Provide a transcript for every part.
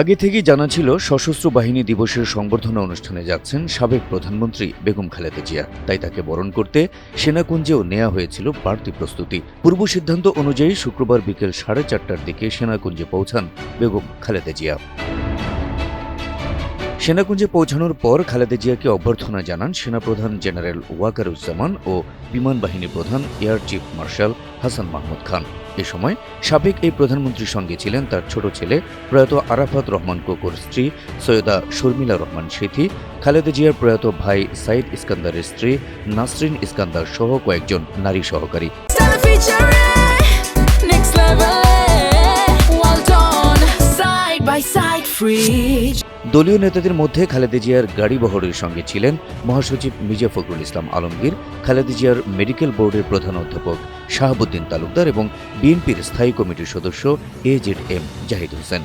আগে থেকেই জানা ছিল সশস্ত্র বাহিনী দিবসের সংবর্ধনা অনুষ্ঠানে যাচ্ছেন সাবেক প্রধানমন্ত্রী বেগম খালেদা জিয়া। তাই তাকে বরণ করতে সেনাকুঞ্জেও নেওয়া হয়েছিল বাড়তি প্রস্তুতি। পূর্ব সিদ্ধান্ত অনুযায়ী শুক্রবার বিকেল সাড়ে চারটার দিকে সেনাকুঞ্জে পৌঁছান বেগম খালেদা জিয়া। সেনাকুঞ্জে পৌঁছানোর পর খালেদা জিয়াকে অভ্যর্থনা জানান সেনাপ্রধান জেনারেল ওয়াকারুজ্জামান ও বিমান বাহিনী প্রধান air chief marshal Hasan Mahmud Khan এ সময় সাবেক এই প্রধানমন্ত্রীর সঙ্গে ছিলেন তার ছোট ছেলে প্রয়াত আরাফাত রহমান কোকোর স্ত্রী সৈয়দা শর্মিলা রহমান সেথি খালেদা জিয়ার প্রয়াত ভাই সাইদ ইস্কান্দারের স্ত্রী নাসরিন ইস্কান্দার সহ কয়েকজন নারী সহকারী free. দলীয় নেতাদের মধ্যে খালেদা জিয়ার গাড়ি বহরের সঙ্গে ছিলেন মহাসচিব মির্জা ফখরুল ইসলাম আলমগীর, খালেদা জিয়ার মেডিকেল বোর্ডের প্রধান অধ্যাপক শাহাবুদ্দিন তালুকদার এবং বিএনপির স্থায়ী কমিটির সদস্য A Z M Zahid Hossain.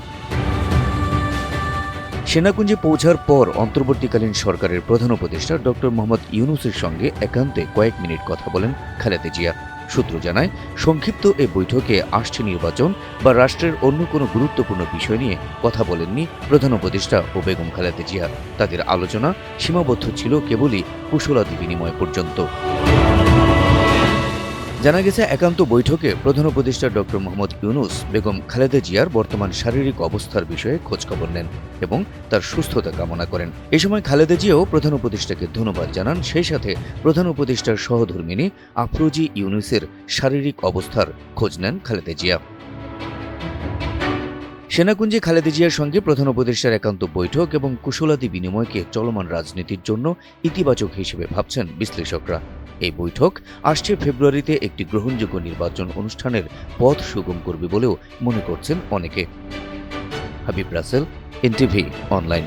সেনাকুঞ্জে পৌঁছার পর অন্তর্বর্তীকালীন সরকারের প্রধান উপদেষ্টা ডক্টর মোহাম্মদ ইউনুসের সঙ্গে একান্তে কয়েক মিনিট কথা বলেন খালেদা জিয়া। সূত্র জানায়, সংক্ষিপ্ত এ বৈঠকে আসছে নির্বাচন বা রাষ্ট্রের অন্য কোনো গুরুত্বপূর্ণ বিষয় নিয়ে কথা বলেননি প্রধান উপদেষ্টা ও বেগম খালেদা জিয়া। তাদের আলোচনা সীমাবদ্ধ ছিল কেবলই কুশলাদি বিনিময় পর্যন্ত। জানা গেছে, একান্ত বৈঠকে প্রধান উপদেষ্টা ডক্টর মোহাম্মদ ইউনুস বেগম খালেদা জিয়ার বর্তমান শারীরিক অবস্থার বিষয়ে খোঁজখবর নেন এবং তার সুস্থতা কামনা করেন। এ সময় খালেদা জিয়াও প্রধান উপদেষ্টাকে ধন্যবাদ জানান। সেই সাথে প্রধান উপদেষ্টার সহধর্মিনী আফরোজি ইউনুসের শারীরিক অবস্থার খোঁজ নেন খালেদা জিয়া। সেনাকুঞ্জে খালেদা জিয়ার সঙ্গে প্রধান উপদেষ্টার একান্ত বৈঠক এবং কুশলাদি বিনিময়কে চলমান রাজনীতির জন্য ইতিবাচক হিসেবে ভাবছেন বিশ্লেষকরা। এই বৈঠক আসছে ফেব্রুয়ারিতে একটি গ্রহণযোগ্য নির্বাচন অনুষ্ঠানের পথ সুগম করবে বলেও মনে করছেন অনেকে। Habib Rasel, NTV, online.